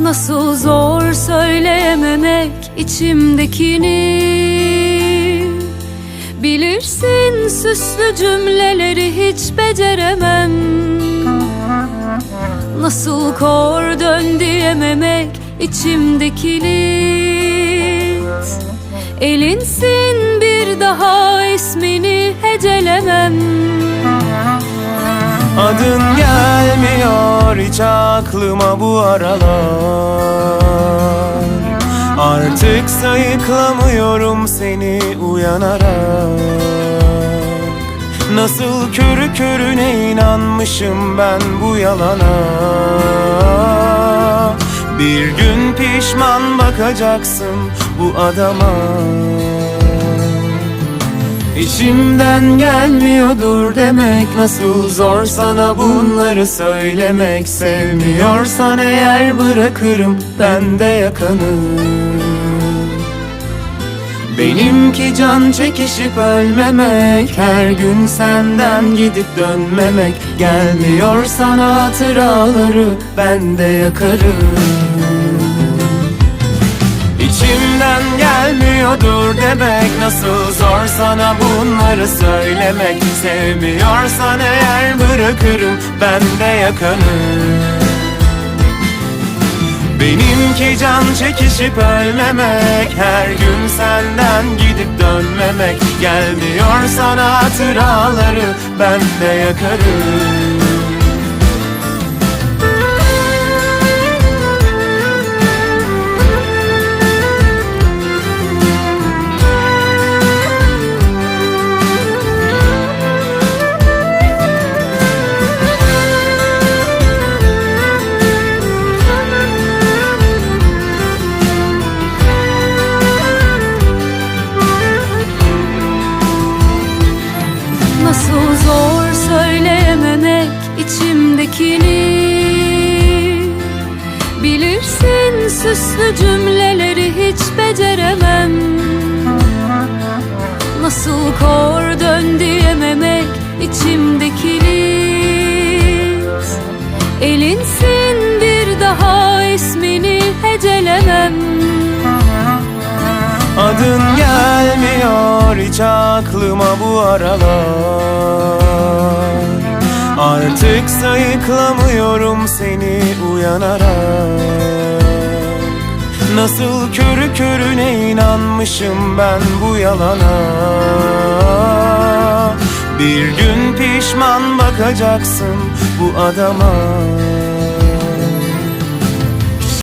Nasıl zor söyleyememek içimdekini. Bilirsin süslü cümleleri hiç beceremem. Nasıl kor dön diyememek içimdekini. Elinsin bir daha ismini hecelemem. Adın hiç aklıma bu aralar. Artık sayıklamıyorum seni uyanarak. Nasıl körü körüne inanmışım ben bu yalana? Bir gün pişman bakacaksın bu adama İçimden gelmiyordur demek Nasıl zor sana bunları söylemek. Sevmiyorsan eğer bırakırım ben de yakanı Benimki can çekişip ölmemek Her gün senden gidip dönmemek. Gelmiyor sana hatıraları ben de yakarım İçimden gelmiyordur demek. Nasıl zor sana bunları söylemek. Sevmiyorsan eğer bırakırım ben de yakanı. Benimki can çekişip ölmemek. Her gün senden gidip dönmemek. Gelmiyor sana hatıraları ben de yakarım Nasıl zor söyleyememek içimdekini. Bilirsin süslü cümleleri hiç beceremem. Nasıl kor dön diyememek içimdekini. Elinsin bir daha ismini hecelemem. Adın gelmiyor hiç aklıma bu aralar. Artık sayıklamıyorum seni uyanarak. Nasıl körü körüne inanmışım ben bu yalana? Bir gün pişman bakacaksın bu adama